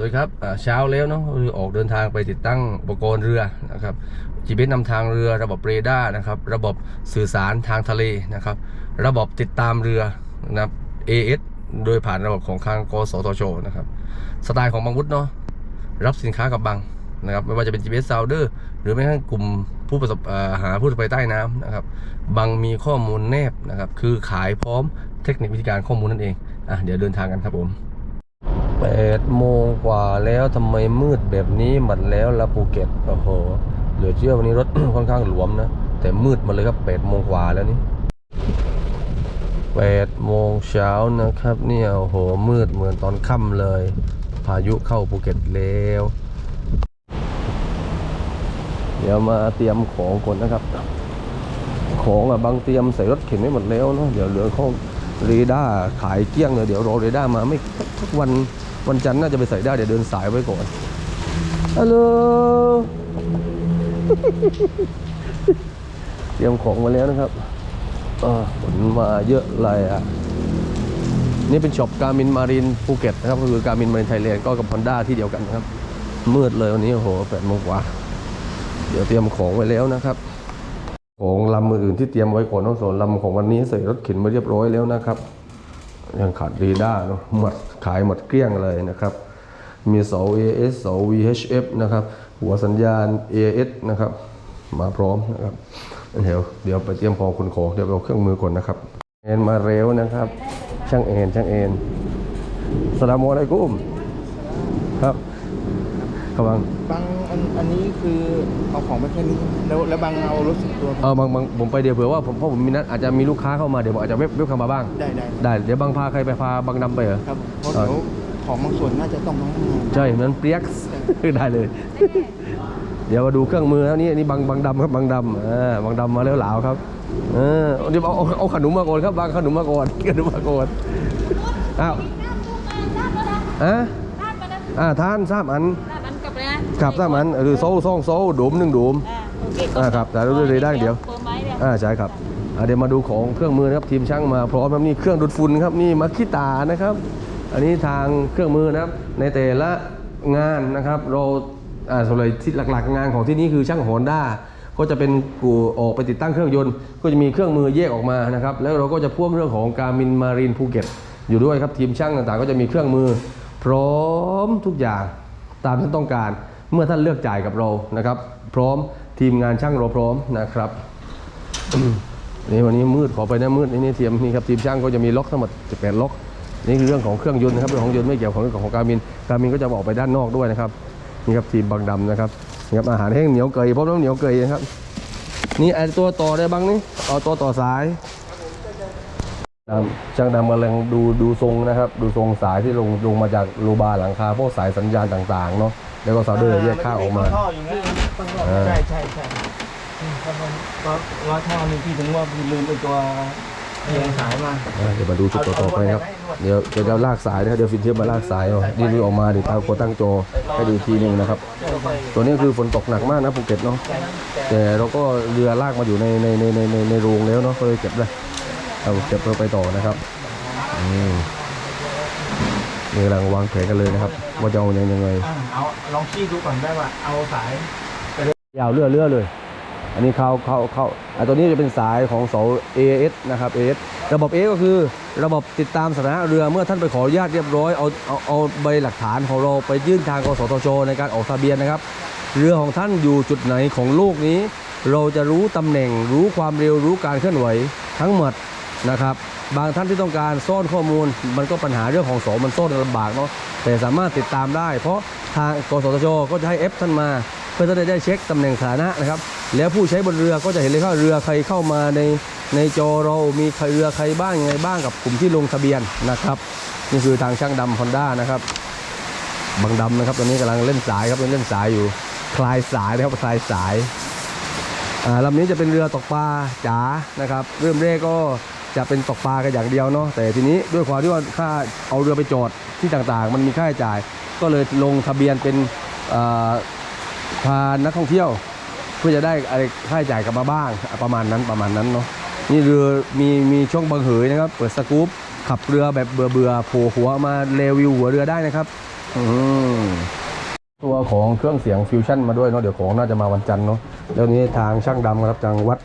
สวัสดีครับเช้าแล้วเนาะออกเดินทางไปติดตั้งอุปกรณ์เรือนะครับ GPS นำทางเรือระบบเรดาร์นะครับ ระบบสื่อสารทางทะเลนะครับ ระบบติดตามเรือนะครับ AS โดยผ่านระบบของทางกสทชนะครับ สไตล์ของบางวุฒิเนาะรับสินค้ากับบังนะครับไม่ว่าจะเป็น GPS Sounder หรือแม้กระทั่งกลุ่มผู้ประสบอาหาผู้ประสบภัยใต้น้ำนะครับบังมีข้อมูลแนบนะครับ คือขายพร้อมเทคนิควิธีการข้อมูลนั่นเองอะเดี๋ยวเดินทางกันครับผม แปดโมงกว่าแล้วทำไมมืดแบบนี้หมดแล้วละภูเก็ตโอ้โหเหลือเชื่อวันนี้รถ ค่อนข้างหลวมนะ แต่มืดหมาเลยครับแปดโมงกว่าแล้วนี่แปดโมงเช้านะครับ เนี่ยโอ้โหมืดเหมือนตอนค่ำเลย พายุเข้าภูเก็ตแล้ว เดี๋ยวมาเตรียมของก่อนนะครับ ของอะบางเตรียมใส่รถเข็นไว้หมดแล้วเนาะเดี๋ยวเหลือของเรดาร์ขายเกี้ยงเลยเดี๋ยวรอเรดาร์มาไม่ทุกวัน วันจันทร์น่าจะไปใส่ได้เดี๋ยวเดินสายไว้ก่อนฮัลโหลเตรียมของมาแล้วนะครับเออขนมาเยอะเลยอะนี่เป็นช็อปการมินมารินภูเก็ตนะครับก็คือการมินมารินไทยแลนด์ก็กับฮอนด้าที่เดียวกันนะครับ มืดเลยวันนี้โอ้โหแปดโมงกว่า เดี๋ยวเตรียมของไว้แล้วนะครับ ของลำอื่นที่เตรียมไว้ก่อนน้องโสนลำของวันนี้ใส่รถเข็นมาเรียบร้อยแล้วนะครับ ยังขาดเรดาเนาะหมดขายหมดเกลี้ยงเลยนะครับ มีเสา AS เสา VHF นะครับ หัวสัญญาณ AS นะครับ มาพร้อมนะครับ เดี๋ยวเดี๋ยวไปเตรียมขอคุณของเดี๋ยวเอาเครื่องมือก่อนนะครับเอ็นมาเร็วนะครับ ช่างเอ็นช่างเอ็นสลามอะลัยกุมครับขบังบาง นอันนี้คือเอาของไปแค่นี้แล้วแล้วบางเอารถส่วนตัวเออบางบางผมไปเดี๋ยวเผื่อว่าผมเพราะผมมีนัดอาจจะมีลูกค้าเข้ามาเดี๋ยวผมอาจจะเว็บเว็บเข้ามาบ้าง ได้ได้ได้เดี๋ยวบางพาใครไปพาบางดำไปเหรอ ครับเพราะเดี๋ยวของบางส่วนน่าจะต้องมาข้างในใช่เหมือนเปรียก ได้เลย เดี๋ยวมาดูเครื่องมือแล้วนี่อันนี่บางบางดำครับบางดำอ่าบางดำมาแล้วเหลาวครับเออเดี๋ยวเอาเอาเอาขนมมาก่อนครับบางขนมมาก่อนขนมมาก่อนอ้าวอะ อ่าทานสามอัน Bạn cặp ra. ครับสามอันเออโซ่ซ่องโซ่โดมหนึ่งโดม À, ok. อ่าครับแต่รู้เลยได้เดี๋ยว Cô máy đây. อ่าใช่ครับอ่าเดี๋ยวมาดูของเครื่องมือนะครับทีมช่างมาพร้อมครับนี่เครื่องดูดฝุ่นครับนี่มาคิตานะครับ อันนี้ทางเครื่องมือนะครับ ในแต่ละงานนะครับเราอ่าส่วนใหญ่ที่หลัก ๆ งานของที่นี่คือช่างฮอนด้าก็จะเป็นกูออกไปติดตั้งเครื่องยนต์ ก็จะมีเครื่องมือแยกออกมานะครับ แล้วเราก็จะพ่วงเรื่องของการมินมารีนภูเก็ตอยู่ด้วยครับทีมช่างต่างๆ ก็จะมีเครื่องมือ พร้อมทุกอย่าง ตามที่ต้องการ เมื่อท่านเลือกจ่ายกับเรานะครับ พร้อมทีมงานช่างเราพร้อมนะครับนี่วันนี้มืดขอไปนะมืดนี่นี่เทียมนี่ครับทีมช่างก็จะมีล็อกทั้งหมด18ล็อกนี่คือเรื่องของเครื่องยนต์นะครับเรื่องของยนต์ไม่เกี่ยวของเรื่องของการมินการมินก็จะออกไปด้านนอกด้วยนะครับนี่ครับทีมบางดำนะครับนี่ครับอาหารแห้งเหนียวเกยพร้อมน้ำเหนียวเกยนะครับนี่ไอตัวต่อได้บ้างนี่เอาตัวต่อสาย ช่างดำกำลังดูดูทรงนะครับ ดูทรงสายที่ลงลงมาจากโลบาร์หลังคาพวกสายสัญญาณต่างๆเนาะแล้วก็ซาวเดอร์แยกข้างออกมา ท่ออย่างนี้ต้องท่ออ่า ใช่ใช่ใช่อืมครับผมก็ว่าท่อนี่พี่ถึงว่าพี่ลืมไปตัวเรียงสายมาอะเดี๋ยวมาดูจุดต่อๆไปครับ เดี๋ยวเดี๋ยวจะลากสายนะครับเดี๋ยวฟินเทียบมาลากสายเอานี่นี่ออกมาเดี๋ยวตามโคตั้งโจอให้ดูอีกทีหนึ่งนะครับ ตัวนี้คือฝนตกหนักมากนะภูเก็ตเนาะแต่เราก็เรือลากมาอยู่ในในในในในในโรงแล้วเนาะก็เลยเก็บได้ เอาเก็บเราไปต่อนะครับอืมนี่กำลังวางแผนกันเลยนะครับ ว่าจะเอายังยังไงอ่าเอาลองขี้ดูก่อนได้ว่าเอาสายยาวเรื่อยเรื่อยเลย อันนี้เข้าเข้าเข้าอะตัวนี้จะเป็นสายของเสา AS นะครับ AS ระบบ A ก็คือระบบติดตามสถานะเรือเมื่อท่านไปขออนุญาตเรียบร้อยเอาเอาเอาใบหลักฐานของเราไปยื่นทางกสทช ในการออกทะเบียนนะครับ เรือของท่านอยู่จุดไหนของโลกนี้ เราจะรู้ตำแหน่งรู้ความเร็วรู้การเคลื่อนไหวทั้งหมด นะครับ บางท่านที่ต้องการซ่อนข้อมูล มันก็ปัญหาเรื่องของโสมันซ่อนลำบากเนาะแต่สามารถติดตามได้ เพราะทางกสทชก็จะให้เอฟท่านมา เพื่อจะได้เช็คตำแหน่งสถานะนะครับแล้วผู้ใช้บนเรือก็จะเห็นเลยว่าเรือใครเข้ามาในในจอเรามีใครเรือใครบ้างยังไงบ้างกับกลุ่มที่ลงทะเบียนนะครับนี่คือทางช่างดำฮอนด้านะครับบางดำนะครับตอนนี้กำลังเล่นสายครับเล่นสายอยู่ คลายสายนะครับคลายสายอ่าลำนี้จะเป็นเรือตกปลาจ๋านะครับ เริ่มแรกก็ จะเป็นตกปลากันอย่างเดียวเนาะแต่ทีนี้ด้วยความที่ว่าค่าเอาเรือไปจอดที่ต่างๆ มันมีค่าใช้จ่าย ก็เลยลงทะเบียนเป็นพานักท่องเที่ยว เพื่อจะได้อะไรค่าใช้จ่ายกลับมาบ้างประมาณนั้นประมาณนั้นเนาะนี่เรือมีมีช่วงบังเหยนะครับ เปิดสกู๊ปขับเรือแบบเบื่อเบื่อๆโผล่หัวมาเลวิวหัวเรือได้นะครับอืมของเครื่องเสียงฟิวชั่นมาด้วยเนาะเดี๋ยวของน่าจะมาวันจันทร์เนาะแล้วนี้ทางช่างดำครับจังวัด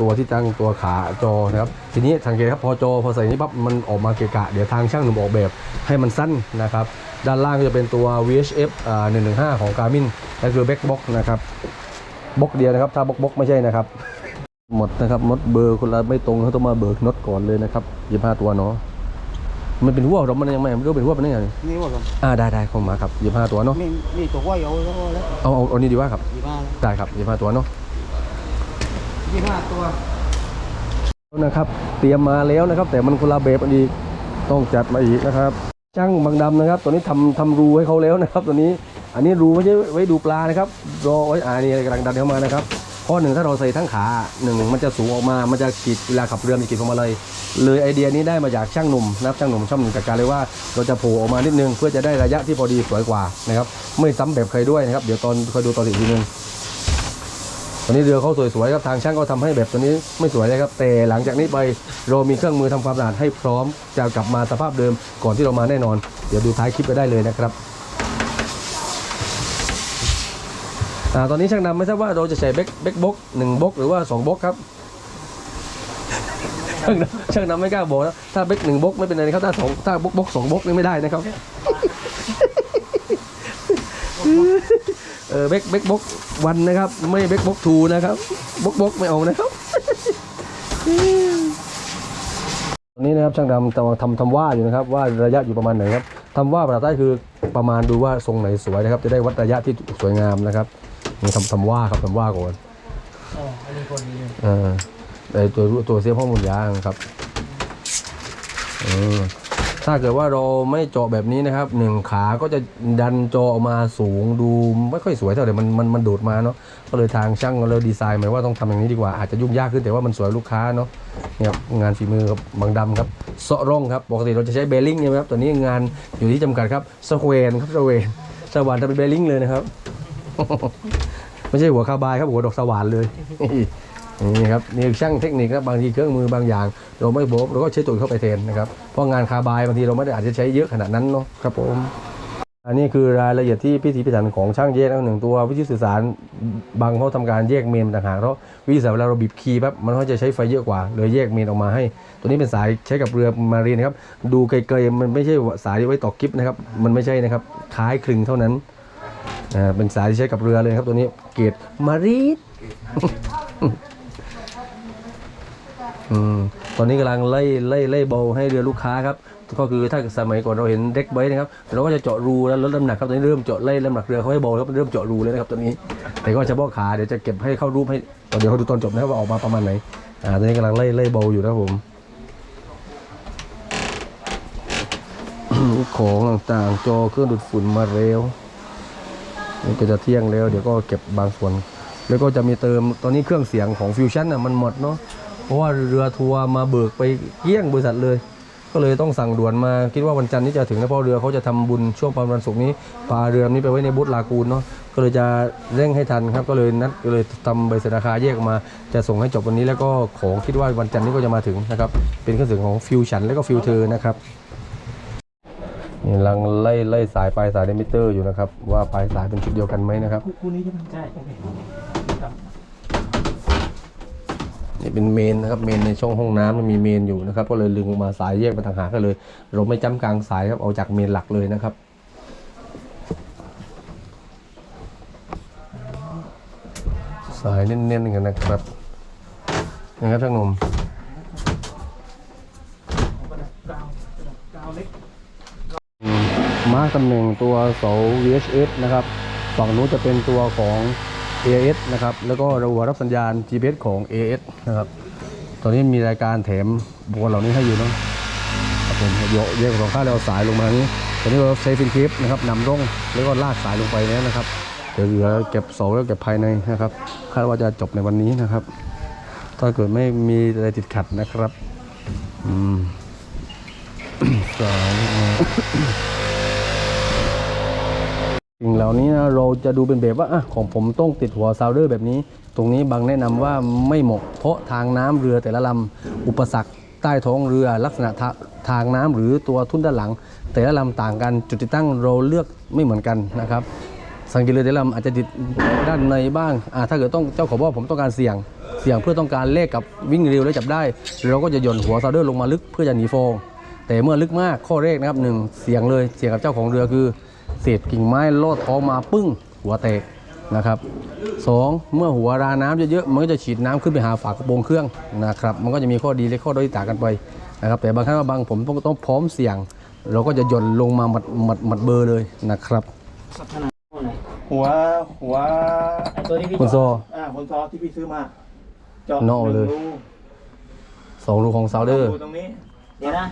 ตัวที่ตั้งตัวขาจอนะครับทีนี้สังเกตครับพอจอพอใส่นี้ปั๊บมันออกมาเกะกะเดี๋ยวทางช่างหนุ่มออกแบบให้มันสั้นนะครับด้านล่างก็จะเป็นตัว VHF อ่า115 ของ Garmin นั่นคือแบ็กบ็อกนะครับบ็อกเดียวนะครับถ้าบ็อกบ็อกไม่ใช่นะครับ หมดนะครับน็อตเบอร์คนละไม่ตรงเขาต้องมาเบิกน็อตก่อนเลยนะครับยี่ห้าตัวเนาะมันเป็นหัวเรามันยังไม่ไม่รู้เป็นหัวเป็นยังไงนี่ว่าครับอ่าได้ได้เข้ามาครับยี่ห้าตัวเนาะนี่นี่ตัวว่าเอาแล้วแล้วเอาเอาเอานี่ดีกว่าครับยี่ห้าได้ครับยี่ห้าตัวเนาะ ยี่ห้าตัวนะครับ เตรียมมาแล้วนะครับ แต่มันคนละแบบกันอีกต้องจัดมาอีกนะครับช่างบางดำนะครับ ตัวนี้ทำทำรูให้เขาแล้วนะครับ ตัวนี้อันนี้รูไม่ใช่ไว้ดูปลานะครับรอไว้อ่านี่กำลังดันเข้ามานะครับเพราะหนึ่งถ้าเราใส่ทั้งขาหนึ่งมันจะสูงออกมา มันจะกีดเวลาขับเรือมันกีดออกมาเลย เลยไอเดียนี้ได้มาจากช่างหนุ่มนะครับช่างหนุ่มช่างหนุ่มจัดการเลยว่าเราจะโผล่ออกมานิดนึงเพื่อจะได้ระยะที่พอดีสวยกว่านะครับไม่ซ้ำแบบใครด้วยนะครับ เดี๋ยวตอนคอยดูตอนอีกทีนึง ตอนนี้เรือเขาสวยๆครับทางช่างก็ทำให้แบบตัวนี้ไม่สวยเลยครับ แต่หลังจากนี้ไปเรามีเครื่องมือทำความสะอาดให้พร้อมจะกลับมาสภาพเดิมก่อนที่เรามาแน่นอน เดี๋ยวดูท้ายคลิปไปได้เลยนะครับอตอนนี้ช่างนำไม่ทราบว่าเราจะใช้เบกเบกบกหนึ่งบกหรือว่าสองบกครับช่างนำช่างนำไม่กล้าบอกนะถ้าเบกหนึ่งบกไม่เป็นไรนะครับถ้าสองถ้าบกบกสองบกนี่ไม่ได้นะครับเออเบกเบกบก วันนะครับ ไม่เบกบกทูนะครับบกบกไม่เอานะครับตอนนี้นะครับช่างดำกำลังทำทำว่าอยู่นะครับ ว่าระยะอยู่ประมาณไหนครับทำว่าภาษาใต้คือประมาณดูว่าทรงไหนสวยนะครับ จะได้วัดระยะที่สวยงามนะครับนี่ทำทำว่าครับทำว่าก่อนอ๋ออันนี้คนดีเลยเออไอตัวตัวเสียบข้อมูลยางครับเออ ถ้าเกิดว่าเราไม่เจาะแบบนี้นะครับหนึ่งขาก็จะดันจอออกมาสูงดูไม่ค่อยสวยเท่าไหร่มันมันมันโดดมาเนาะก็เลยทางช่างเราดีไซน์มาว่าต้องทำอย่างนี้ดีกว่าอาจจะยุ่งยากขึ้นแต่ว่ามันสวยลูกค้าเนาะเนี่ยครับงานฝีมือกับบางดำครับเซาะร่องครับปกติเราจะใช้เบลลิงใช่ไหมครับตัวนี้งานอยู่ที่จำกัดครับสแควร์ครับสแควร์สว่านทำเป็นเบลลิงเลยนะครับ ไม่ใช่หัวคาบายครับหัวดอกสว่านเลย นี่ครับนี่ช่างเทคนิคครับบางทีเครื่องมือบางอย่าง เราไม่โบบเราก็ใช้ตัวเข้าไปแทนนะครับเพราะงานคาบายบางทีเราไม่ได้อาจจะใช้เยอะขนาดนั้นเนาะครับผมอันนี้คือรายละเอียดที่พิธีพิถันของช่างแยกนะหนึ่งตัววิธีสื่อสารบางเขาทำการแยกเมนต่างหากแล้ววิธีสื่อสารเวลาเราบีบคีย์ปั๊บมันก็จะใช้ไฟเยอะกว่าเลยแยกเมนออกมาให้ ตัวนี้เป็นสายใช้กับเรือมารีนนะครับดูไกลๆมันไม่ใช่สายที่ไว้ต่อกิฟนะครับมันไม่ใช่นะครับคล้ายคลึงเท่านั้นอ่าเป็นสายที่ใช้กับเรือเลยครับตัวนี้เกรดมารีน อืมตอนนี้กำลังไล่ไล่ไล่เบาให้เรือลูกค้าครับ ก็คือถ้าสมัยก่อนเราเห็นเด็กไว้นะครับเราก็จะเจาะรูแล้วลดน้ำหนักครับตอนนี้เริ่มเจาะไล่น้ำหนักเรือเขาให้เบาแล้วเริ่มเจาะรูเลยนะครับตอนนี้ แต่ก็เฉพาะขาเดี๋ยวจะเก็บให้เข้ารูปให้เดี๋ยวเขาดูตอนจบนะครับว่าออกมาประมาณไหนอ่าตอนนี้กำลังไล่ไล่เบาอยู่นะครับผม ของต่างๆจอเครื่องดูดฝุ่นมาเร็วนี่ก็จะเที่ยงแล้ว เดี๋ยวก็เก็บบางส่วน แล้วก็จะมีเติมตอนนี้เครื่องเสียงของฟิวชั่นน่ะมันหมดเนาะ เพราะว่าเรือทัวร์มาเบิกไปเกลี้ยงบริษัทเลย ก็เลยต้องสั่งด่วนมาคิดว่าวันจันทร์นี้จะถึงนะเพราะเรือเขาจะทำบุญช่วงประมาณวันศุกร์นี้พาเรือนี้ไปไว้ในบูธลากูนเนาะก็เลยจะเร่งให้ทันครับก็เลยนัดก็เลยทำใบเสนอราคาแยกออกมา จะส่งให้จบวันนี้แล้วก็ของคิดว่าวันจันทร์นี้ก็จะมาถึงนะครับเป็นเครื่องสียงของฟิวชั่นแล้วก็ฟิวเทอร์นะครับนี่กำลังไล่ไล่สายปลายสายเดมิเตอร์อยู่นะครับว่าปลายสายเป็นชุดเดียวกันไหมนะครับคู่นี้ใช่ไหมใช่ นี่เป็นเมนนะครับเมนในช่องห้องน้ำมันมีเมนอยู่นะครับ ก็เลยลึงออกมาสายแยกไปต่างหากก็เลย เราไม่จ้ำกลางสายครับเอาจากเมนหลักเลยนะครับสายเน้นๆกันนะครับนะครับช่างหนุ่มมาตำแหน่งตัวเสา VHF นะครับ ฝั่งนู้นจะเป็นตัวของ AS นะครับ แล้วก็ระบบรับสัญญาณ GPS ของ AS นะครับ ตอนนี้มีรายการแถมบุคคลเหล่านี้ให้อยู่นะครับผมเดี๋ยวแยกสองข้างแล้วเอาสายลงมานี้ ตอนนี้เราใช้ฟินคลิปนะครับนำร่องแล้วก็ลากสายลงไปแล้วนะครับ เดี๋ยวเหลือเก็บเสาแล้วเก็บภายในนะครับ คาดว่าจะจบในวันนี้นะครับ ถ้าเกิดไม่มีอะไรติดขัดนะครับ อืมสายอ่า สิ่งเหล่านี้นะเราจะดูเป็นแบบว่าอะของผมต้องติดหัวซาวเดอร์แบบนี้ ตรงนี้บางแนะนำว่าไม่เหมาะเพราะทางน้ำเรือแต่ละลำอุปสรรคใต้ท้องเรือลักษณะทางน้ำหรือตัวทุ่นด้านหลัง แต่ละลำต่างกันจุดติดตั้งเราเลือกไม่เหมือนกันนะครับ สังเกตเลยแต่ละลำอาจจะติดด้านในบ้างอ่าถ้าเกิดต้องเจ้าของบอกผมต้องการเสี่ยง เสี่ยงเพื่อต้องการเลขกับวิ่งเร็วแล้วจับได้ เราก็จะหย่อนหัวซาวเดอร์ลงมาลึกเพื่อจะหนีฟองแต่เมื่อลึกมากข้อแรกนะครับหนึ่งเสี่ยงเลยเสี่ยงกับเจ้าของเรือคือ เศษกิ่งไม้ลอดท้องมาปึ้ง หัวแตกนะครับสองเมื่อหัวราน้ำเยอะๆมันก็จะฉีดน้ำขึ้นไปหาฝากระโปรงเครื่องนะครับ มันก็จะมีข้อดีและข้อด้อยต่างกันไปนะครับแต่บางครั้งว่าบางผมต้องต้องพร้อมเสี่ยง เราก็จะหย่อนลงมาหมัดหมัดหมัดเบอร์เลยนะครับพัฒนาเท่าไหร่หัวหัวไอตัวที่พี่คุณโซอ่าคนซอที่พี่ซื้อมาเจาะนอกเลยหนึ่งรูสองรูของซาวเดอร์ตรงนี้เดี๋ยวนะ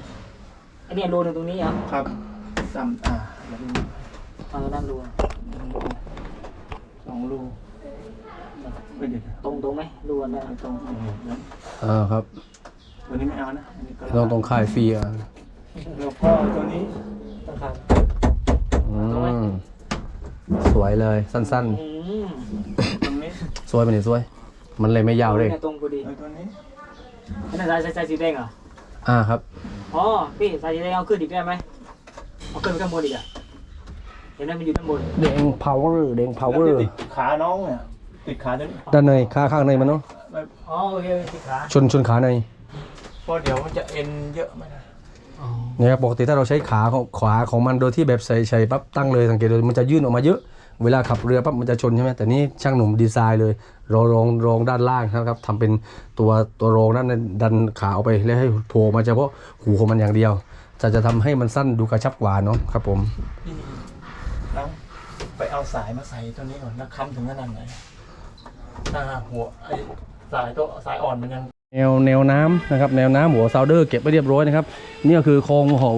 ไอเนี่ยรูหนึ่งตรงนี้เหรอครับจำอ่าแล้ว มีเอาด้านรูสองรูไม่เด็ดตรงตรงไหมรูอันนั้นไม่ตรงนั้นอ่าครับตัวนี้ไม่เอานะอันนี้ก็ต้องตรงค่ายฟรีอะแล้วก็ตัวนี้นะครับอืมสวยเลยสั้นอืมตรงนี้ๆสวยไปไหนสวย มันเลยไม่ยาวเลยนี่ตรงพอดีแล้วตัวนี้อันนั้นสายสายสีแดงเหรออ่าครับอ๋อพี่สายสีแดงเอาขึ้นอีกได้ไหมเอาขึ้นไปข้างบนอีกอะ เห็นไหมมันอยู่ด้านบนเด้ง power เด้งแล้ว power ที่ติดขาน้องเนี่ยติดขาตัวนี้ด้านในขาข้างในมันเนาะอ๋อโอเคสีขาชนชนขาในเพราะเดี๋ยวมันจะเอ็นเยอะไม่ได้อ๋อเนี่ยครับปกติถ้าเราใช้ขาของขวาของมันโดยที่แบบใส่ใส่ปั๊บตั้งเลยสังเกตดูมันจะยื่นออกมาเยอะ เวลาขับเรือปั๊บมันจะชนใช่ไหมแต่นี่ช่างหนุ่มดีไซน์เลยรองรองรองด้านล่างนะครับทำเป็นตัวตัวรองด้านนั้นดันขาออกไปแล้วให้โผล่มาเฉพาะหูของมันอย่างเดียวจะจะทำให้มันสั้นดูกระชับกว่าเนาะครับผมพี่น้อง ไปเอาสายมาใส่ตัวนี้ก่อนแล้วค้ำถึงขนาดไหนถ้าหัวไอ้สายตัวสายอ่อนมันยังแนวแนวน้ำนะครับแนวน้ำหัวซาวเดอร์เก็บไปเรียบร้อยนะครับนี่ก็คือโครงหอ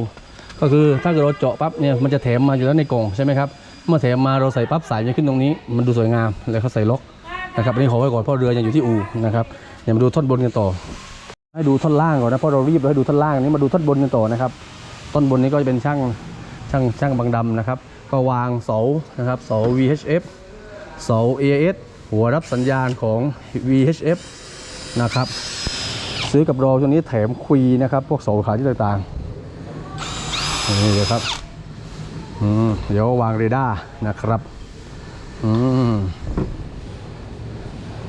ก็คือถ้าเกิดเราเจาะปั๊บเนี่ยมันจะแถมมาอยู่แล้วในกล่องใช่ไหมครับเมื่อแถมมาเราใส่ปั๊บสายจะขึ้นตรงนี้ มันดูสวยงามแล้วเขาใส่ล็อกนะครับอันนี้ขอไว้ก่อนเพราะเรือยังอยู่ที่อู่นะครับเดี๋ยวมาดูท่อนบนกันต่อ ให้ดูท่อนล่างก่อนนะเพราะเรารีบเราให้ดูท่อนล่างนี้มาดูท่อนบนกันต่อนะครับท่อนบนนี้ก็จะเป็นช่างช่างช่างบางดำนะครับ ก็วางเสานะครับเสา VHF เสา AS หัวรับสัญญาณของ VHF นะครับ ซื้อกับเราตัวนี้แถมคุยนะครับ พวกเสาขาที่ต่างๆนี่เลยครับอืมเดี๋ยววางเรดาร์นะครับอืม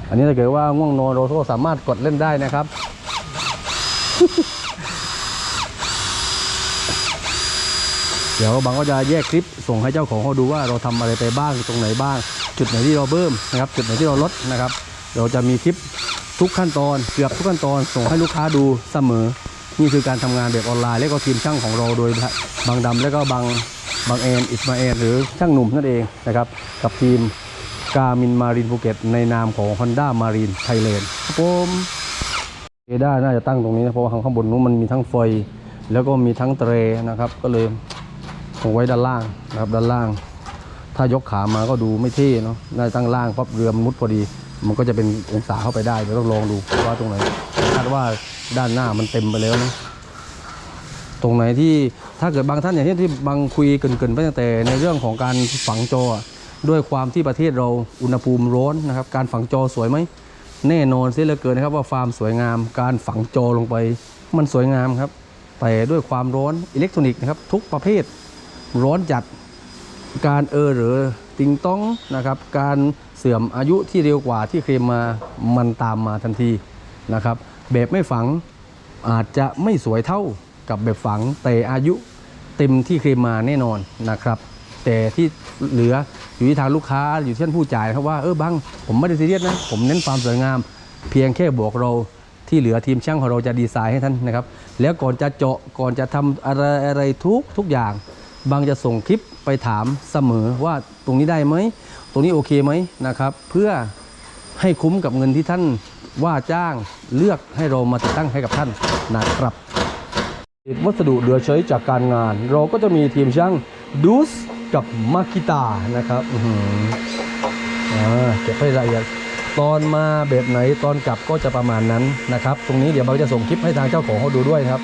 อันนี้ถ้าเกิดว่าง่วงนอนเราก็สามารถกดเล่นได้นะครับ เดี๋ยวบางก็จะแยกคลิปส่งให้เจ้าของเขาดูว่าเราทำอะไรไปบ้างตรงไหนบ้าง จุดไหนที่เราเพิ่มนะครับจุดไหนที่เราลดนะครับ เราจะมีคลิปทุกขั้นตอนเกือบทุกขั้นตอนส่งให้ลูกค้าดูเสมอ นี่คือการทำงานแบบออนไลน์ และก็ทีมช่างของเราโดยบางดำและก็บางบางเอ็นอิสมาเอลหรือช่างหนุ่มนั่นเองนะครับกับทีมกามินมารีนภูเก็ตในนามของ Honda Marine Thailand ครับผมเอด้าน่าจะตั้งตรงนี้นะเพราะว่าข้างบนนู้นมันมีทั้งไฟแล้วก็มีทั้งเตรนะครับ ก็เลย คงไว้ด้านล่างนะครับด้านล่าง ถ้ายกขามาก็ดูไม่เท่เนาะได้ตั้งล่างปั๊บเรือมมุดพอดี มันก็จะเป็นองศาเข้าไปได้เดี๋ยวต้องลองดูว่าตรงไหนคาดว่าด้านหน้ามันเต็มไปแล้วนะตรงไหนที่ถ้าเกิดบางท่านอย่างที่ที่บางคุยเกินๆไปตั้งแต่ในเรื่องของการฝังจอด้วยความที่ประเทศเราอุณหภูมิร้อนนะครับ การฝังจอสวยไหมแน่นอนเสียเหลือเกินนะครับว่าฟาร์มสวยงาม การฝังจอลงไป มันสวยงามครับ แต่ด้วยความร้อนอิเล็กทรอนิกส์นะครับทุกประเภท ร้อนจัดการเออหรือติงต้องนะครับ การเสื่อมอายุที่เร็วกว่าที่เคลมมามันตามมาทันทีนะครับ แบบไม่ฝังอาจจะไม่สวยเท่ากับแบบฝังแต่อายุเต็มที่เคลมมาแน่นอนนะครับ แต่ที่เหลืออยู่ที่ทางลูกค้าอยู่ที่ท่านผู้จ่ายครับว่าเออบังผมไม่ได้ซีเรียสนะผมเน้นความสวยงาม เพียงแค่บอกเราที่เหลือทีมช่างของเราจะดีไซน์ให้ท่านนะครับ แล้วก่อนจะเจาะก่อนจะทำอะไรอะไรทุกทุกอย่าง บางจะส่งคลิปไปถามเสมอว่าตรงนี้ได้ไหม ตรงนี้โอเคไหมนะครับ เพื่อให้คุ้มกับเงินที่ท่านว่าจ้างเลือกให้เรามาติดตั้งให้กับท่านนะครับวัสดุเหลือใช้จากการงาน เราก็จะมีทีมช่างดูสกับมากิตานะครับอื้อหืออ่าเก็บให้ละเอียดตอนมาแบบไหนตอนกลับก็จะประมาณนั้นนะครับ ตรงนี้เดี๋ยวเราจะส่งคลิปให้ทางเจ้าของเขาดูด้วยครับ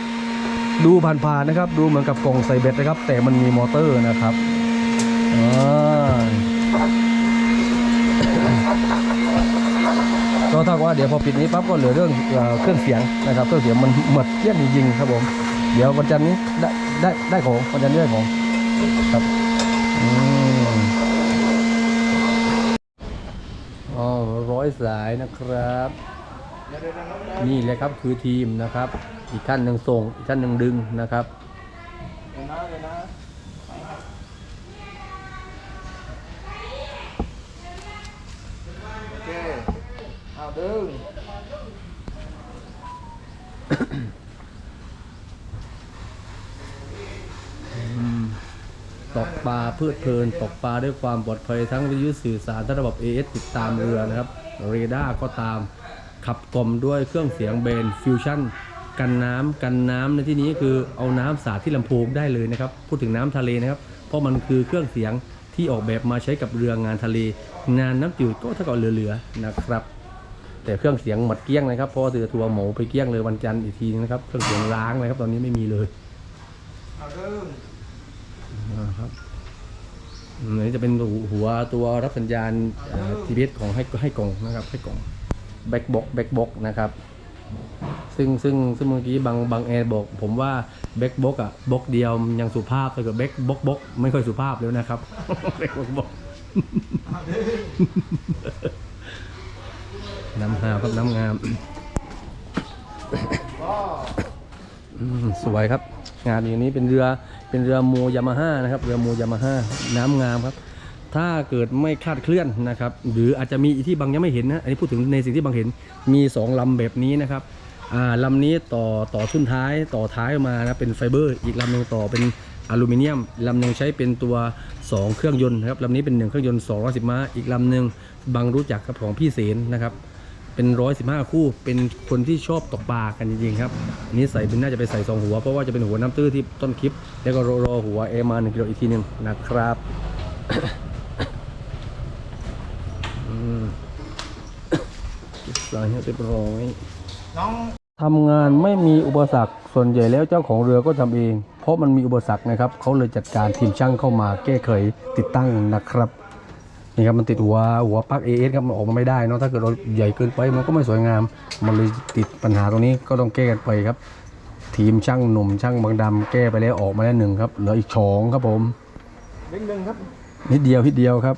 ดูผ่านๆนะครับ ดูเหมือนกับกล่องใส่เบ็ดนะครับ แต่มันมีมอเตอร์นะครับอ่าก็เท่ากับว่าเดี๋ยวพอปิดนี้ปั๊บก็เหลือเรื่องเครื่องเสียงนะครับ เครื่องเสียงมันหมดเกลี้ยงจริงๆครับผม เดี๋ยววันจันทร์นี้ได้ได้ได้ของวันจันทร์นี้ได้ของครับอืมอยสายนะครับ นี่เลยครับคือทีมนะครับ อีกท่านหนึ่งส่ง อีกท่านหนึ่งดึงนะครับเดี๋ยวนะเดี๋ยวนะโอเคเอาดึงตกปลาพืชเพลินตกปลาด้วยความปลอดภัยทั้งวิทยุสื่อสารทั้งระบบ AS ติดตามเรือนะครับเรดาร์ก็ตามขับกล่อมด้วยเครื่องเสียงเบนฟิวชั่น กันน้ำกันน้ำในที่นี้คือเอาน้ำสาดที่ลำโพงได้เลยนะครับ พูดถึงน้ำทะเลนะครับ เพราะมันคือเครื่องเสียงที่ออกแบบมาใช้กับเรืองานทะเล งานน้ำจืดก็เท่ากับเหลือๆนะครับ แต่เครื่องเสียงหมดเกี้ยงนะครับเพราะเรือทัวร์หมูไปเกี้ยงเลยวันจันทร์อีกทีนึงนะครับ เครื่องเสียงล้างเลยครับตอนนี้ไม่มีเลยเอาดึงนะครับนนี้จะเป็นหัวตัวรับสัญญาณทีพีเอสของให้ให้กล่องนะครับให้กล่องแบ็กบ็อกแบ็กบ็อกนะครับ ซึ่งซึ่งซึ่งเมื่อกี้บางบางแอร์บอก ผมว่าแบ็กบ็อกอะบกเดียวยังสุภาพแต่กับแบ็กบกบกไม่ค่อยสุภาพแล้วนะครับแบ็กบกบกน้ำหาวครับน้ำงาม สวยครับ งานอย่างนี้เป็นเรือเป็นเรือโมยามาฮ่านะครับ เรือโมยามาฮ่าน้ำงามครับ ถ้าเกิดไม่คาดเคลื่อนนะครับ หรืออาจจะมีที่บางยังไม่เห็นนะ อันนี้พูดถึงในสิ่งที่บางเห็นมีสองลำแบบนี้นะครับ ลำนี้ต่อต่อทุ่นท้ายต่อท้ายมานะเป็นไฟเบอร์ อีกลำหนึ่งต่อเป็นอลูมิเนียมลำหนึ่งใช้เป็นตัว 2 เครื่องยนต์นะครับลำนี้เป็นหนึ่งเครื่องยนต์210ม้าอีกลำหนึ่งบางรู้จักครับของพี่เสนนะครับเป็นร้อยสิบห้าคู่เป็นคนที่ชอบตกปลากันจริงๆครับนี้ใส่เป็นน่าจะไปใส่สองหัว เพราะว่าจะเป็นหัวน้ำตื้อที่ต้นคลิป แล้วก็รอรอหัวเอมาหนึ่งกิโลอีกทีหนึ่งนะครับอืมเก็บสายให้เรียบร้อย ทำงานไม่มีอุปสรรคส่วนใหญ่แล้วเจ้าของเรือก็ทำเอง เพราะมันมีอุปสรรคนะครับเขาเลยจัดการทีมช่างเข้ามาแก้ไขติดตั้งนะครับนี่ครับมันติดหัวหัวปลั๊ก AS ครับมันออกมาไม่ได้เนาะถ้าเกิดเราใหญ่เกินไปมันก็ไม่สวยงาม มันเลยติดปัญหาตรงนี้ก็ต้องแก้กันไปครับ ทีมช่างหนุ่มช่างบางดำแก้ไปแล้วออกมาแล้วหนึ่งครับเหลืออีกสองครับผมดึงดึงครับนิดเดียวนิดเดียวครับ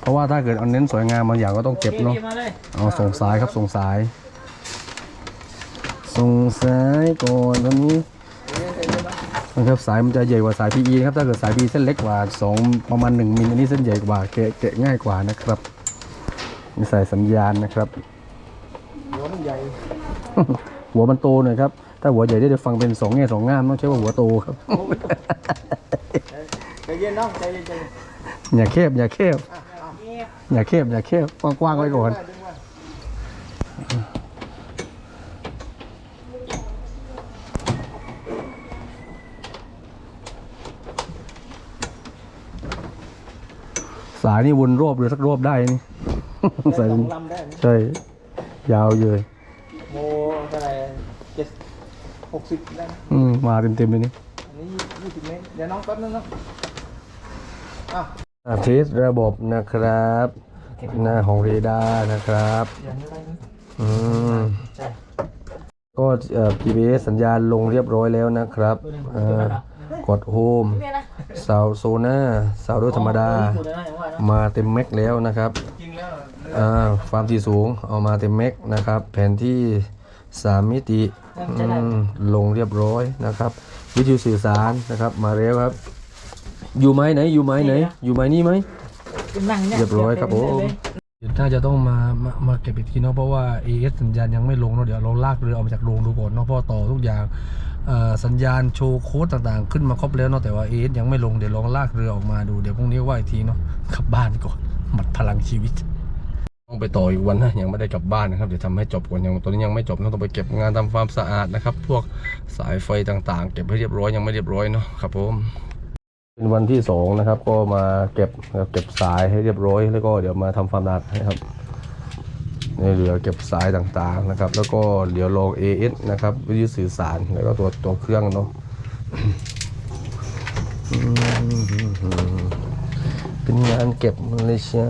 เพราะว่าถ้าเกิดเอาเน้นสวยงามบางอย่างก็ต้องเก็บเนาะมาเลยเอาส่งสายครับส่งสาย ส่งสายก่อนตอนนี้นะครับสายมันจะใหญ่กว่าสาย PE นะครับถ้าเกิดสาย PE เส้นเล็กกว่า 2 ประมาณ 1 มิลอันนี้เส้นใหญ่กว่าแกะแกะง่ายกว่านะครับนี่สายสัญญาณนะครับ หัวมันใหญ่ หัวมันโตหน่อยครับ ถ้าหัวใหญ่ได้จะฟังเป็นสองแง่สองงามต้องใช้ว่าหัวโตครับใจเย็นน้องใจเย็นใจเย็นอย่าแคบอย่าแคบอะเอาอย่าแคบอย่าแคบกว้างๆไว้ก่อน ดึงไว้ สายนี่วนรอบเรือสักรอบได้นี่ได้สายสเป็อนงลำได้ไหมใช่ ยาวเลยโมเท่าไหร่เจ็ดหกสิบได้ไหมอืมมาเต็มๆเลยนี่อันนี้ยี่สิบเมตรเดี๋ยวน้องแป๊บนึงเนาะอะอะเทสระบบนะครับหน้าของเรดาร์นะครับอย่างนี้ได้ไหมอืมใช่ก็เอ่อ GPS สัญญาณลงเรียบร้อยแล้วนะครับเอ่อ กดโฮมสาวโซน่าสาวด้วยธรรมดาพูดได้ไหมว่านะมาเต็มแม็กแล้วนะครับจริงแล้วอ่าความถี่สูงเอามาเต็มแม็กนะครับ แผนที่ 3 มิติอืมลงเรียบร้อยนะครับ วิทยุสื่อสารนะครับ มาแล้วครับ อยู่ไหมไหนอยู่ไหมไหน อยู่ไหมนี่ไหมนั่งเนี่ยเรียบร้อยครับผมน่าจะต้องมามามาเก็บอีกทีเนาะเพราะว่า AS สัญญาณยังไม่ลงเนาะเดี๋ยวเราลากเรือออกมาจากโรงดูก่อนเนาะเพราะว่าต่อทุกอย่างเอ่อ สัญญาณโชว์โค้ดต่างๆ ขึ้นมาครบแล้วเนาะแต่ว่า AS ยังไม่ลงเดี๋ยวลองลากเรือออกมาดูเดี๋ยวพรุ่งนี้ว่าอีกทีเนาะกลับบ้านก่อนหมดพลังชีวิตต้องไปต่ออีกวันนะยังไม่ได้กลับบ้านนะครับเดี๋ยวทำให้จบก่อนยังตอนนี้ยังไม่จบนะต้องไปเก็บงานทำความสะอาดนะครับ พวกสายไฟต่างๆ เก็บให้เรียบร้อยยังไม่เรียบร้อยเนาะครับผมเป็นวันที่สองนะครับก็มาเก็บเก็บสายให้เรียบร้อย แล้วก็เดี๋ยวมาทำความสะอาดให้ครับ ในเรือเก็บสายต่างๆนะครับ แล้วก็เหลือลอง AS นะครับ วิทยุสื่อสารแล้วก็ตัวตัวเครื่องเนาะเป็นงานเก็บมาเลยช้า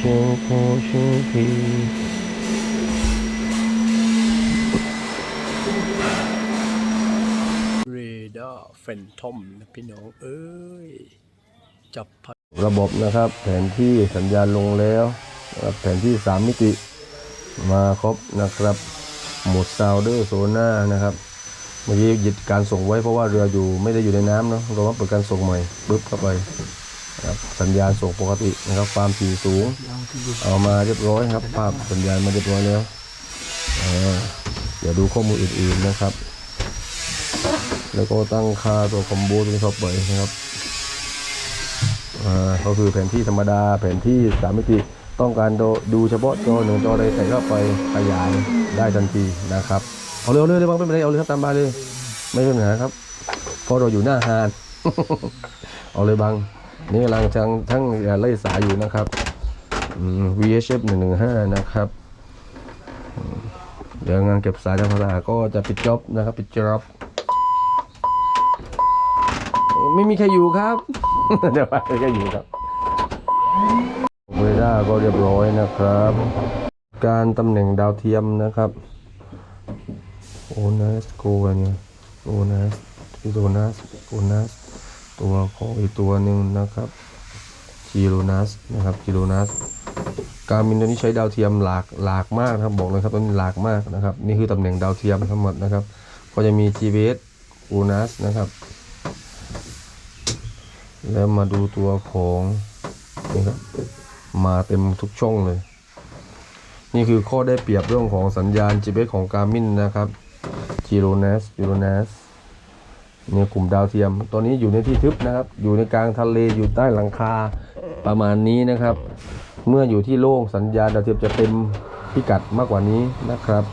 就不是你。เรดาร์แฟนทอมนะพี่น้องเอ้ย จับพัดระบบนะครับ แผนที่สัญญาณลงแล้วแผนที่ 3 มิติมาครบนะครับหมดซาวเดอร์โซน่านะครับเมื่อกี้หยุดการส่งไว้เพราะว่าเรืออยู่ไม่ได้อยู่ในน้ำเนาะเราว่าเปิดการส่งใหม่ปึ๊บเข้าไป ครับสัญญาณส่งปกตินะครับความถี่สูง เอามาเรียบร้อยครับ ภาพสัญญาณมาเรียบร้อยแล้วอ่าเดี๋ยวดูข้อมูลอื่นๆนะครับ แล้วก็ตั้งค่าตัวคอมโบตรงนี้เข้าไปนะครับอ่าก็คือแผนที่ธรรมดาแผนที่สามมิติต้องการดูเฉพาะจอหนึ่งจอใดใส่เข้าไปขยายได้ทันทีนะครับ เอาเร็วๆเลยบางไม่เป็นไรเอาเลยครับตามบาเลย ไม่เป็นปัญหาครับเพราะเราอยู่หน้าฮานเอาเลยบาง นี่กำลังทั้งทั้งไล่สายอยู่นะครับอืม VHF 115 นะครับเดี๋ยวงานเก็บสายทางภาษาก็จะปิดจ็อบนะครับ ปิดจ็อบไม่มีใครอยู่ครับเดี๋ยวไม่ใครอยู่ครับเวลาก็เรียบร้อยนะครับ การตำแหน่งดาวเทียมนะครับโอนัสโกนเนี่ยโอนัสทิโอนัสโอนัส ตัวของอีกตัวหนึ่งนะครับจิโรนัสนะครับจิโรนัสการมินตัวนี้ใช้ดาวเทียมหลากหลากมากนะครับบอกเลยครับตัวนี้หลากมากนะครับ นี่คือตำแหน่งดาวเทียมทั้งหมดนะครับ ก็จะมี GPS โอนัสนะครับ แล้วมาดูตัวของนี่ครับมาเต็มทุกช่องเลย นี่คือข้อได้เปรียบเรื่องของสัญญาณ GPS ของ Garmin นะครับ g i r o n a s g i r o n a s เนี่ยกลุ่มดาวเทียมตอนนี้อยู่ในที่ทึบนะครับ อยู่ในกลางทะเลอยู่ใต้หลังคาประมาณนี้นะครับ เมื่ออยู่ที่โล่งสัญญาณดาวเทียมจะเต็มพิกัดมากกว่านี้นะครับ